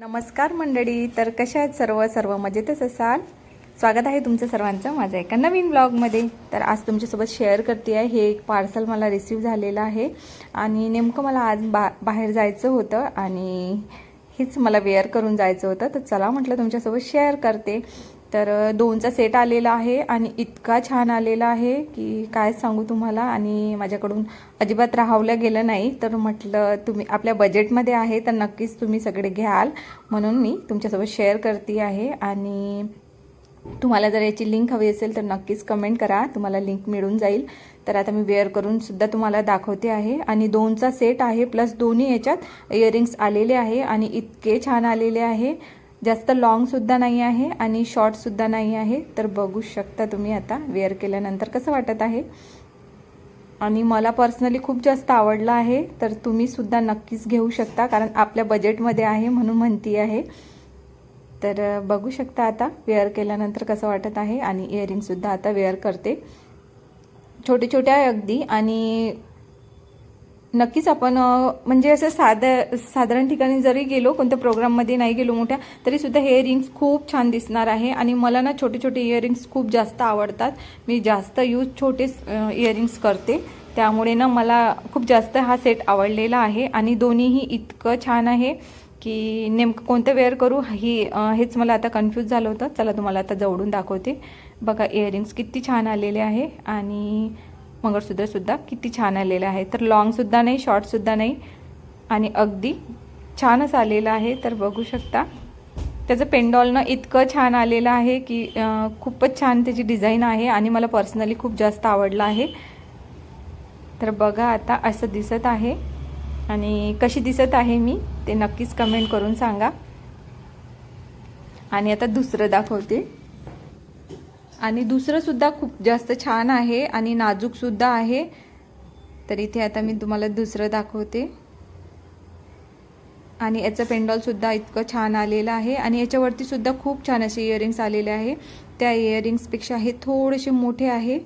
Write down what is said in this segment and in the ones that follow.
नमस्कार मंडळी तर कशा आहेत सर्व? सर्व मजेतच असाल? स्वागत आहे तुमचं सर्वांचं माझ्या एका नवीन ब्लॉगमध्ये तर आज तुमच्यासोबत शेअर करते आहे हे एक पार्सल मला रिसीव झालेलं आहे. आणि नेमकं मला आज बा बाहेर जायचं होतं आणि हेच मला वेअर करून जायचं होतं. तर चला म्हटलं तुमच्यासोबत शेअर करते. तर दोनचा सेट आलेला आहे आणि इतका छान आलेला आहे की काय सांगू तुम्हाला? आणि माझ्याकडून अजिबात राहवलं गेलं नाही. तर म्हटलं तुम्ही आपल्या बजेटमध्ये आहे तर नक्कीच तुम्ही सगळे घ्याल. म्हणून मी तुमच्यासोबत शेअर करते आहे. आणि तुम्हाला जर याची लिंक हवी असेल तर नक्कीच कमेंट करा. तुम्हाला लिंक मिळून जाईल. तर आता मी वेअर करून सुद्धा तुम्हाला दाखवते आहे. आणि दोनचा सेट आहे प्लस दोन्ही याच्यात इयरिंग्स आलेले आहे. आणि इतके छान आलेले आहे. जास्त लॉंगसुद्धा नाही आहे आणि शॉर्टसुद्धा नाही आहे. तर बघू शकता तुम्ही आता वेअर केल्यानंतर कसं वाटत आहे. आणि मला पर्सनली खूप जास्त आवडलं आहे. तर तुम्ही सुद्धा नक्कीच घेऊ शकता कारण आपल्या बजेटमध्ये आहे म्हणून म्हणती आहे. तर बघू शकता आता वेअर केल्यानंतर कसं वाटत आहे. आणि इयरिंगसुद्धा आता वेअर करते. छोटे छोटे आहे अगदी. आणि नक्कीच आपण म्हणजे असं साध्या साधारण ठिकाणी जरी गेलो कोणत्या प्रोग्राममध्ये नाही गेलो मोठ्या तरी सुद्धा हे रिंग्स खूप छान दिसणार आहे. आणि मला ना छोटे छोटे इयरिंग्स खूप जास्त आवडतात. मी जास्त यूज छोटेच इयरिंग्स करते. त्यामुळे ना मला खूप जास्त हा सेट आवडलेला आहे. आणि दोन्हीही इतकं छान आहे की नेमकं कोणतं वेअर करू ही हेच मला आता कन्फ्यूज झालं होतं. चला तुम्हाला आता जवळून दाखवते. बघा इयरिंग्स किती छान आलेले आहे. आणि मंगळसूत्रसुद्धा किती छान आलेलं आहे. तर लाँगसुद्धा नाही शॉर्टसुद्धा नाही. आणि अगदी छानच आलेलं आहे. तर बघू शकता त्याचं पेंडॉलनं इतकं छान आलेलं आहे की खूपच छान त्याची डिझाईन आहे आणि मला पर्सनली खूप जास्त आवडलं आहे. तर बघा आता असं दिसत आहे. आणि कशी दिसत आहे मी ते नक्कीच कमेंट करून सांगा. आणि आता दुसरं दाखवते. आणि दुसरंसुद्धा खूप जास्त छान आहे आणि नाजूकसुद्धा आहे. तर इथे आता मी तुम्हाला दुसरं दाखवते. आणि याचं पेंडॉलसुद्धा इतकं छान आलेलं आहे आणि याच्यावरतीसुद्धा खूप छान असे इयरिंग्स आलेले आहे. त्या इयरिंग्सपेक्षा हे थोडेसे मोठे आहे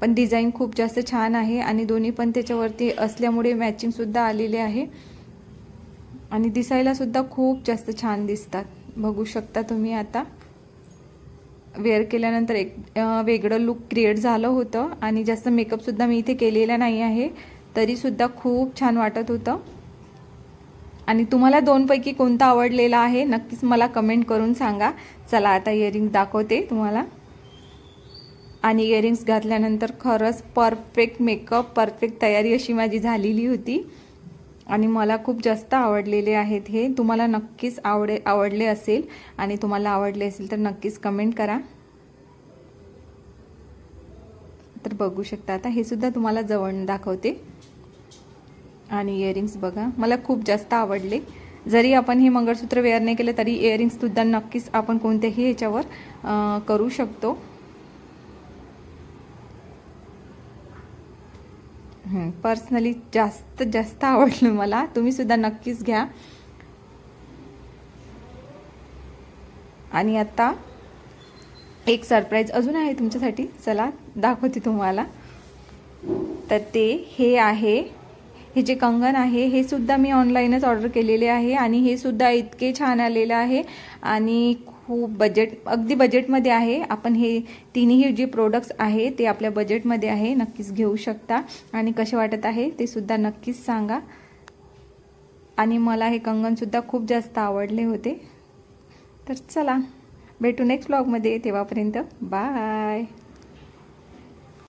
पण डिझाईन खूप जास्त छान आहे आणि दोन्ही पण त्याच्यावरती असल्यामुळे मॅचिंगसुद्धा आलेले आहे. आणि दिसायलासुद्धा खूप जास्त छान दिसतात. बघू शकता तुम्ही आता. वेअर केल्यानंतर एक वेगळं लुक क्रिएट झालं होतं आणि जास्त मेकअपसुद्धा मी इथे केलेला नाही आहे. तरीसुद्धा खूप छान वाटत होतं. आणि तुम्हाला दोनपैकी कोणतं आवडलेला आहे नक्कीच मला कमेंट करून सांगा. चला आता इयरिंग दाखवते तुम्हाला. आणि इयरिंग्स घातल्यानंतर खरंच परफेक्ट मेकअप परफेक्ट तयारी अशी माझी झालेली होती. आणि मला खूप जास्त आवडलेले आहेत हे. तुम्हाला नक्कीच आवडे आवडले असेल आणि तुम्हाला आवडले असेल तर नक्कीच कमेंट करा. तर बघू शकता आता. हे सुद्धा तुम्हाला जवळ दाखवते. आणि इयरिंग्स बघा. मला खूप जास्त आवडले. जरी आपण हे मंगळसूत्र वेअर नाही केलं तरी इयरिंग्ससुद्धा नक्कीच आपण कोणत्याही ह्याच्यावर करू शकतो. पर्सनली जास्त जास्त आवडलं मला. तुम्ही सुद्धा नक्कीच घ्या. आणि आता एक सरप्राईज अजून आहे तुमच्यासाठी. चला दाखवते तुम्हाला. तर ते हे आहे. हे जे कंगन आहे हे सुद्धा मी ऑनलाईनच ऑर्डर केलेले आहे आणि हे सुद्धा इतके छान आलेलं आहे. आणि हो, खूप बजेट अगदी बजेटमध्ये आहे. आपण हे तिन्ही जे प्रोडक्ट्स आहे ते आपल्या बजेटमध्ये आहे. नक्कीच घेऊ शकता. आणि कसे वाटत आहे ते सुद्धा नक्कीच सांगा. आणि मला हे कंगनसुद्धा खूप जास्त आवडले होते. तर चला भेटू नेक्स्ट ब्लॉगमध्ये तेव्हापर्यंत बाय